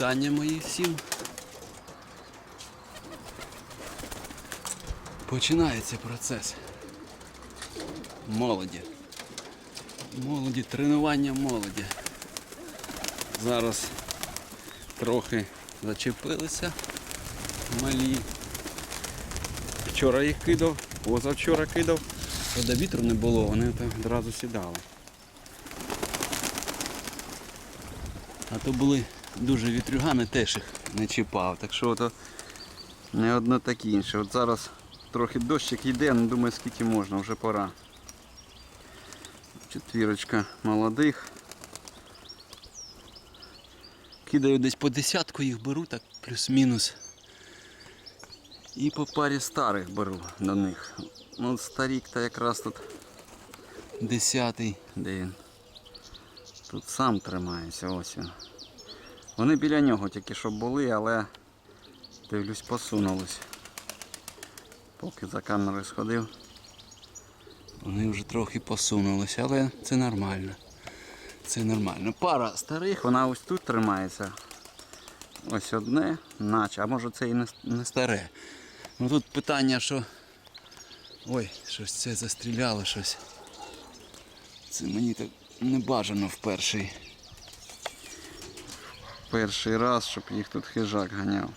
Вітання мої всім. Починається процес молоді. Молоді, тренування молоді. Зараз трохи зачепилися малі. Вчора їх кидав, позавчора кидав. Коли вітру не було, вони одразу сідали. А то були дуже вітрюгани, теж їх не чіпав. Так що то не одно так інше. От зараз трохи дощик йде, ну думаю скільки можна, вже пора. Четвірочка молодих. Кидаю десь по десятку їх беру, так плюс-мінус. І по парі старих беру до них. Ну от старік то якраз тут десятий, де він. Тут сам тримається, ось він. Вони біля нього тільки що були, але дивлюсь посунулись. Поки за камерою сходив. Вони вже трохи посунулися, але це нормально. Це нормально. Пара старих, вона ось тут тримається. Ось одне, наче, а може це і не, не старе. Ну тут питання, що... Ой, щось це застріляло щось. Це мені так не бажано в перший. Перший раз, щоб їх тут хижак ганяв.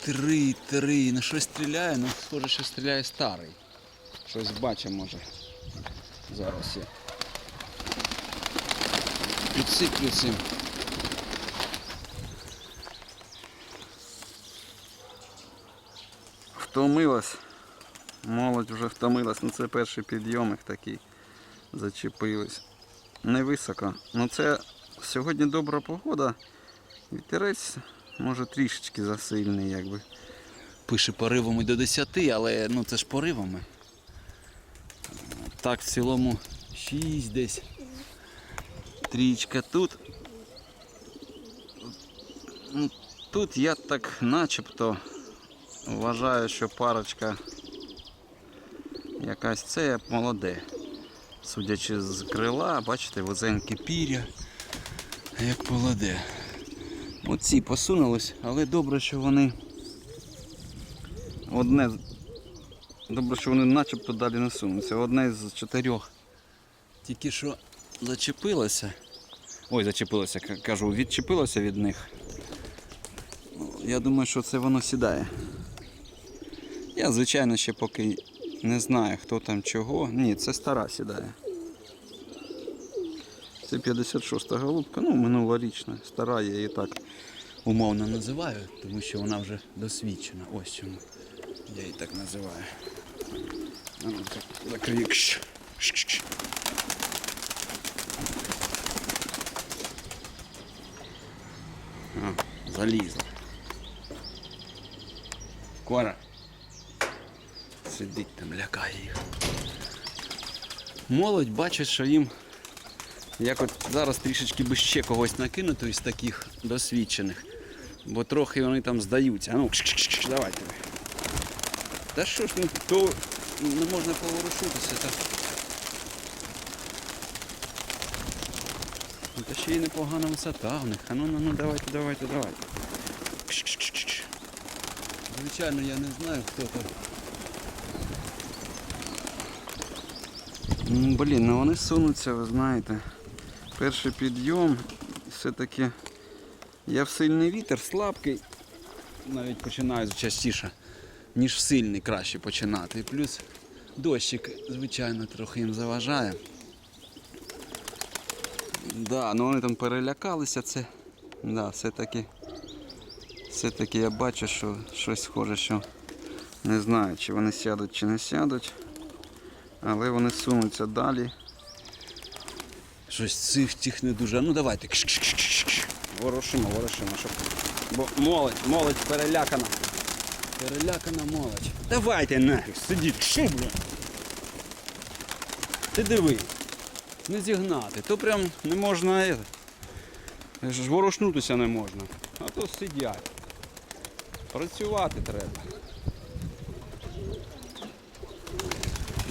Три, три. На щось стріляє, ну схоже, що стріляє старий. Щось бачимо може. Зараз я. Підсиплю цим. Втомилась. Молодь вже втомилась, ну це перший підйом їх такий. Зачепились. Не високо. Ну це сьогодні добра погода. Вітерець може трішечки засильний, якби. Пише поривами до 10, але ну це ж поривами. Так, в цілому 6 десь. Трічка тут. Ну, Тут я так начебто вважаю, що парочка якась це молоде. Судячи з крила, бачите, вузеньке пір'я, як молоде. Оці посунулись, але добре, що вони одне. Добре, що вони начебто далі не сунуться. Одне з чотирьох. Тільки що зачепилося. Ой, зачепилося, кажу, відчепилося від них. Ну, Я думаю, що це воно сідає. Я, звичайно, ще поки не знаю, хто там чого. Ні, це стара сідає. Це 56-та голубка, ну минулорічна, стара, я її так умовно називаю, тому що вона вже досвідчена. Ось чому. Я її так називаю. Ну, закрию. Залізла. Кора. Сидить там, лякає їх. Молодь бачить, що їм як от зараз трішечки би ще когось накинути із таких досвідчених. Бо трохи вони там здаються. А ну, кш-кш-кш, давай тебе. Та що ж, ну то не можна поворушитися. Та... Ну, Та ще й непогана висота в них. А ну, ну, ну давайте, давайте, давайте. Звичайно, я не знаю, хто там. Блін, ну вони сунуться, ви знаєте. Перший підйом, все-таки я в сильний вітер, слабкий, навіть починаю частіше, ніж в сильний краще починати. Плюс дощик, звичайно, трохи їм заважає. Да, ну вони там перелякалися, це. Да, все-таки. Все-таки я бачу, що щось схоже, що не знаю, чи вони сядуть, чи не сядуть. Але вони сунуться далі. Щось цих тих не дуже. Ну давайте. Ворошимо, ворошимо, щоб. Бо молодь, молодь перелякана. Перелякана молодь. Давайте нафіг, сидіть, шо, бля. Ти диви. Не зігнати. То прям не можна. е, ж Ворушнутися не можна. А то сидять. Працювати треба.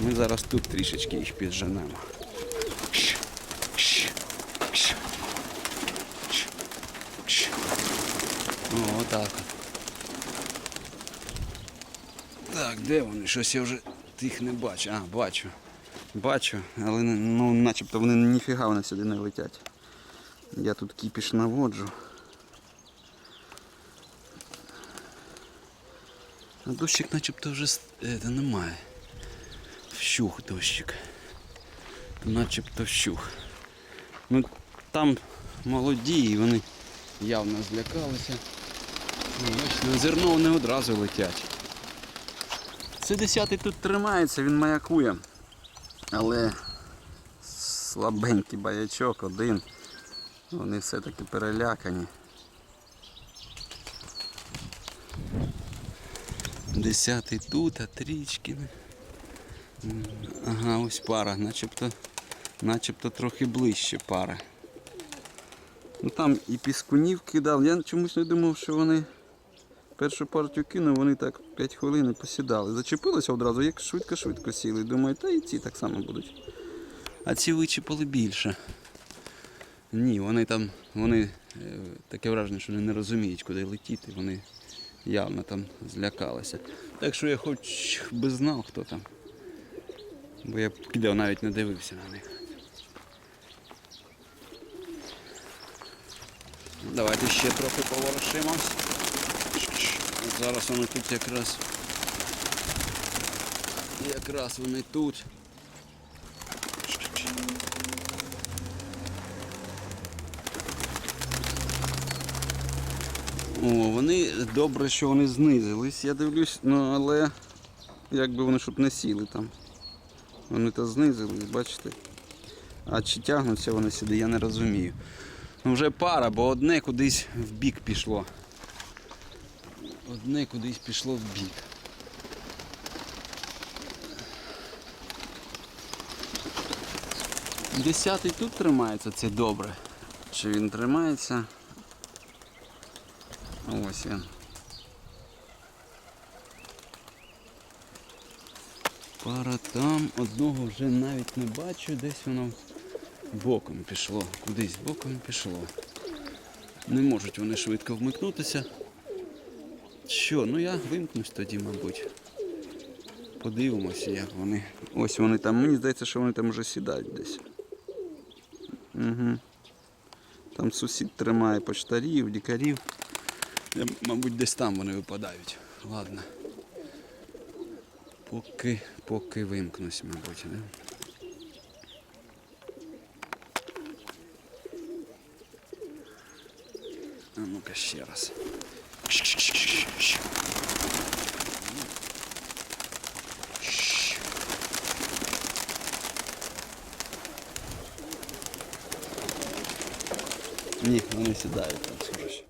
Ми зараз тут трішечки їх підженемо. О, отак. от. Так, де вони? Щось я вже тих не бачу. А, бачу. Бачу, але ну, начебто вони ніфіга вони сюди не летять. Я тут кіпіш наводжу. А дощик начебто вже с- е, немає. Вщух дощик. Начебто вщух. Ну там молоді і вони явно злякалися. На зерно вони одразу летять. Це десятий тут тримається, він маякує. Але слабенький баячок один. Вони все-таки перелякані. Десятий тут, а трічки. Ага, ось пара, начебто, начебто трохи ближче пара. Ну там і піскунів кидав. Я чомусь не думав, що вони першу партію кинув, вони так 5 хвилин посідали. Зачепилися одразу, як швидко-швидко сіли. Думаю, та і ці так само будуть. А ці вичіпали більше. Ні, вони там, вони е, таке враження, що вони не розуміють, куди летіти. Вони явно там злякалися. Так що я хоч би знав, хто там. Бо я б кидав, навіть не дивився на них. Давайте ще трохи поворушимось. Зараз вони тут якраз. Якраз вони тут. О, вони добре, що вони знизились. Я дивлюсь, ну але якби вони щоб не сіли там. Вони то знизились, бачите? А чи тягнуться вони сюди, я не розумію. Ну вже пара, бо одне кудись в бік пішло. Одне кудись пішло в бік. Десятий тут тримається, це добре. Чи він тримається? Ось він. Пара там, одного вже навіть не бачу, десь воно боком пішло. Кудись боком пішло. Не можуть вони швидко вмикнутися. Що, ну я вимкнусь тоді, мабуть. Подивимося, як вони. Ось вони там. Мені здається, що вони там вже сідають десь. Угу. Там сусід тримає почтарів, лікарів. Я, мабуть, десь там вони випадають. Ладно. Поки, поки вимкнусь, мабуть, да? А ну-ка ще раз. Ні, вони сідають там, схоже.